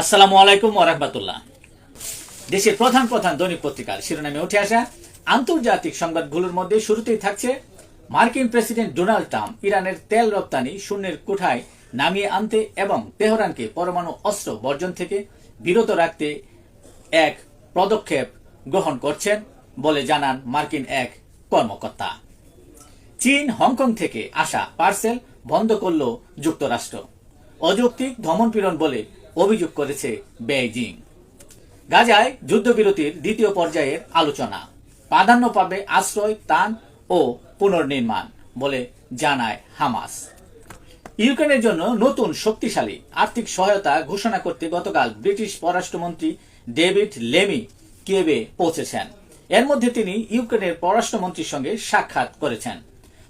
আসসালামু আলাইকুম ওরহমতুল্লাহ দেশের প্রধান প্রধান দৈনিক পত্রিকার শিরোনামে উঠে আসা আন্তর্জাতিক সংবাদগুলোর মধ্যে শুরুতেই থাকছে মার্কিন প্রেসিডেন্ট ডোনাল্ড ট্রাম্প ইরানের তেল রপ্তানি শূন্যের কোঠায় নামিয়ে আনতে এবং তেহরানকে পরমাণু অস্ত্র বর্জন থেকে বিরত রাখতে এক পদক্ষেপ গ্রহণ করছেন বলে জানান মার্কিন এক কর্মকর্তা। চীন হংকং থেকে আসা পার্সেল বন্ধ করল যুক্তরাষ্ট্র। অযৌক্তিক ধমনপীড়ন বলে অভিযোগ করেছে বেইজিং। গাজায় যুদ্ধবিরতির দ্বিতীয় পর্যায়ের আলোচনা। প্রাধান্য পাবে আশ্রয়, ত্রাণ ও পুনর্নির্মাণ বলে জানায় হামাস। ইউক্রেনের জন্য নতুন শক্তিশালী আর্থিক সহায়তা ঘোষণা করতে গতকাল ব্রিটিশ পররাষ্ট্রমন্ত্রী ডেভিড লেমি কিয়েভে পৌঁছেছেন। এর মধ্যে তিনি ইউক্রেনের পররাষ্ট্রমন্ত্রীর সঙ্গে সাক্ষাৎ করেছেন।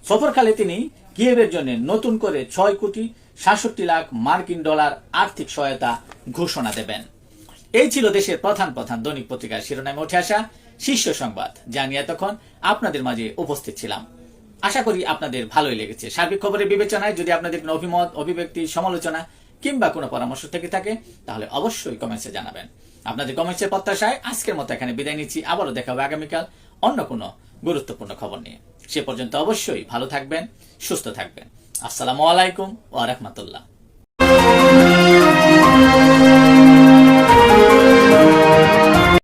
সফরকালে তিনি কিয়েভের জন্য নতুন করে ছয় কোটি সাতষট্টি লাখ মার্কিন ডলার আর্থিক সহায়তা ঘোষণা দেবেন। এই ছিল দেশের প্রধান প্রধান দৈনিক পত্রিকার শিরোনামে উঠে আসা শীর্ষ সংবাদ, যা নিয়ে এতক্ষণ আপনাদের মাঝে উপস্থিত ছিলাম। আশা করি আপনাদের ভালোই লেগেছে। সার্বিক খবরের বিবেচনায় যদি আপনাদের কোনো অভিমত, অভিব্যক্তি, সমালোচনা কিংবা কোনো পরামর্শ থেকে থাকে, তাহলে অবশ্যই কমেন্টসে জানাবেন। আপনাদের কমেন্টসের প্রত্যাশায় আজকের মতো এখানে বিদায় নিচ্ছি। আবারও দেখা হবে আগামীকাল অন্য কোনো গুরুত্বপূর্ণ খবর নিয়ে। সে পর্যন্ত অবশ্যই ভালো থাকবেন সুস্থ থাকবেন। আসসালামু আলাইকুম ওয়া রাহমাতুল্লাহ।